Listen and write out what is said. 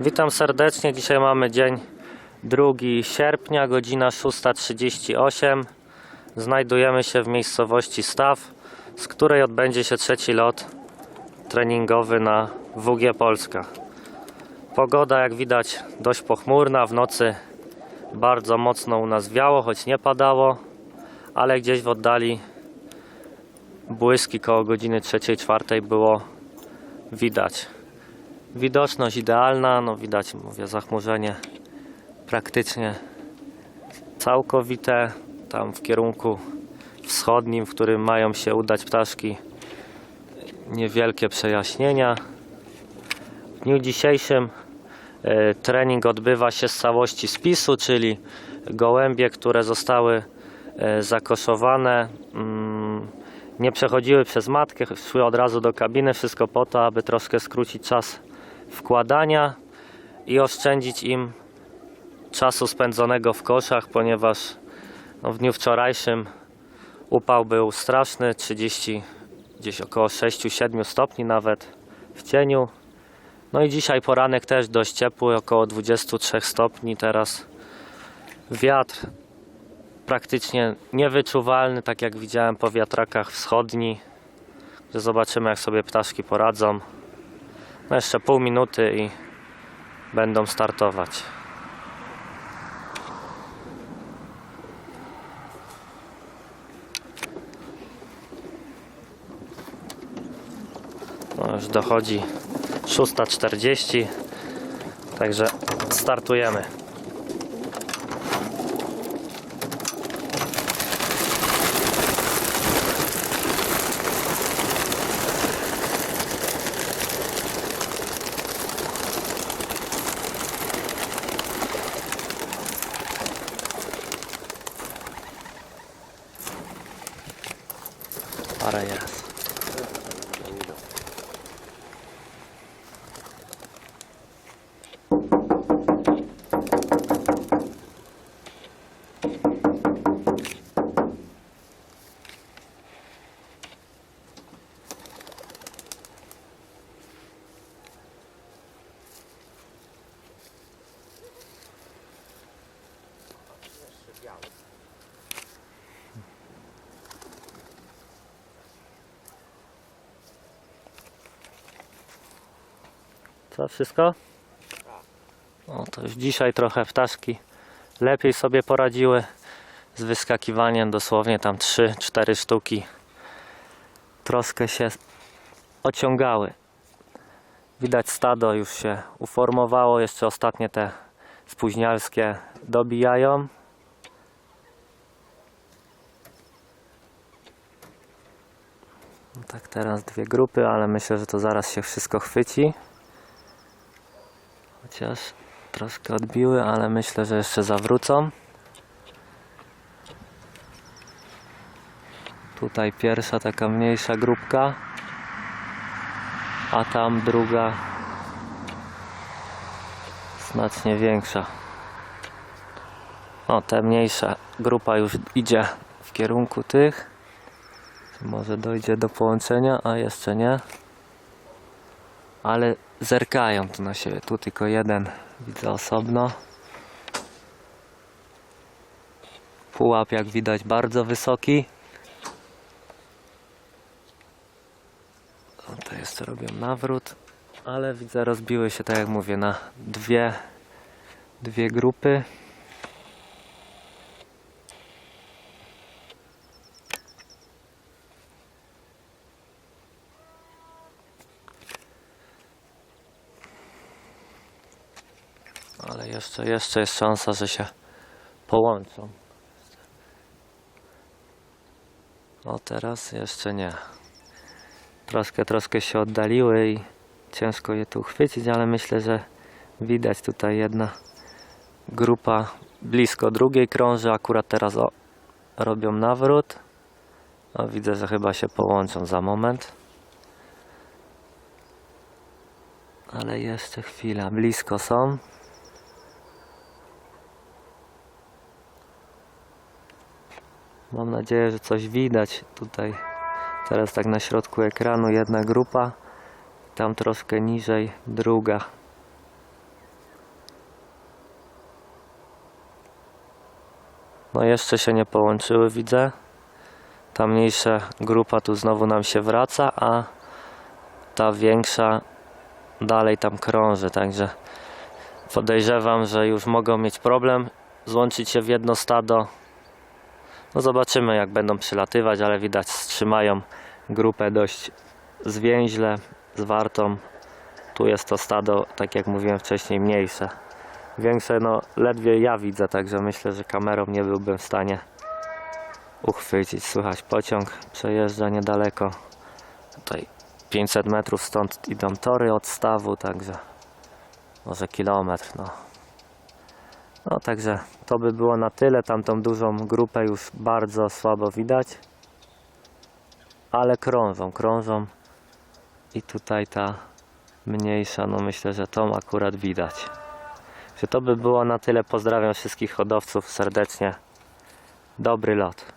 Witam serdecznie. Dzisiaj mamy dzień 2 sierpnia, godzina 6.38. Znajdujemy się w miejscowości Staw, z której odbędzie się trzeci lot treningowy na WG Polska. Pogoda, jak widać, dość pochmurna. W nocy bardzo mocno u nas wiało, choć nie padało, ale gdzieś w oddali błyski koło godziny 3-4 było widać. Widoczność idealna, no widać, mówię, zachmurzenie praktycznie całkowite. Tam w kierunku wschodnim, w którym mają się udać ptaszki, niewielkie przejaśnienia. W dniu dzisiejszym e, trening odbywa się z całości spisu, czyli gołębie, które zostały e, zakoszowane, mm, nie przechodziły przez matkę, szły od razu do kabiny, wszystko po to, aby troszkę skrócić czas wkładania i oszczędzić im czasu spędzonego w koszach, ponieważ no, w dniu wczorajszym upał był straszny, 30, gdzieś około 6-7 stopni nawet w cieniu. No i dzisiaj poranek też dość ciepły, około 23 stopni teraz. Wiatr praktycznie niewyczuwalny, tak jak widziałem po wiatrakach wschodni. Zobaczymy jak sobie ptaszki poradzą. No jeszcze pół minuty i będą startować. No już dochodzi 6.40, także startujemy. Para jest. Co, wszystko? No to już dzisiaj trochę ptaszki lepiej sobie poradziły z wyskakiwaniem, dosłownie tam 3-4 sztuki. Troszkę się ociągały. Widać stado już się uformowało, jeszcze ostatnie te spóźnialskie dobijają. No Tak teraz dwie grupy, ale myślę, że to zaraz się wszystko chwyci. Chociaż troszkę odbiły, ale myślę, że jeszcze zawrócą. Tutaj pierwsza taka mniejsza grupka, a tam druga znacznie większa. O, ta mniejsza grupa już idzie w kierunku tych. Może dojdzie do połączenia, a jeszcze nie ale zerkają tu na siebie. Tu tylko jeden widzę osobno. Pułap jak widać bardzo wysoki. O, to jeszcze robią nawrót, ale widzę rozbiły się tak jak mówię na dwie, dwie grupy. Ale jeszcze, jeszcze jest szansa, że się połączą. O teraz jeszcze nie. Troszkę, troszkę się oddaliły i ciężko je tu chwycić, ale myślę, że widać tutaj jedna grupa blisko drugiej krąży. Akurat teraz o, robią nawrót. O, widzę, że chyba się połączą za moment. Ale jeszcze chwila, blisko są. Mam nadzieję, że coś widać tutaj. Teraz tak na środku ekranu jedna grupa, tam troszkę niżej druga. No jeszcze się nie połączyły widzę. Ta mniejsza grupa tu znowu nam się wraca, a ta większa dalej tam krąży, także podejrzewam, że już mogą mieć problem złączyć się w jedno stado no zobaczymy jak będą przylatywać, ale widać trzymają grupę dość zwięźle, zwartą. Tu jest to stado, tak jak mówiłem wcześniej, mniejsze. Większe no ledwie ja widzę, także myślę, że kamerą nie byłbym w stanie uchwycić. Słychać pociąg przejeżdża niedaleko. Tutaj 500 metrów stąd idą tory od stawu, także może kilometr, no. No także to by było na tyle. Tamtą dużą grupę już bardzo słabo widać. Ale krążą, krążą. I tutaj ta mniejsza, no myślę, że tą akurat widać. Że to by było na tyle. Pozdrawiam wszystkich hodowców serdecznie. Dobry lot.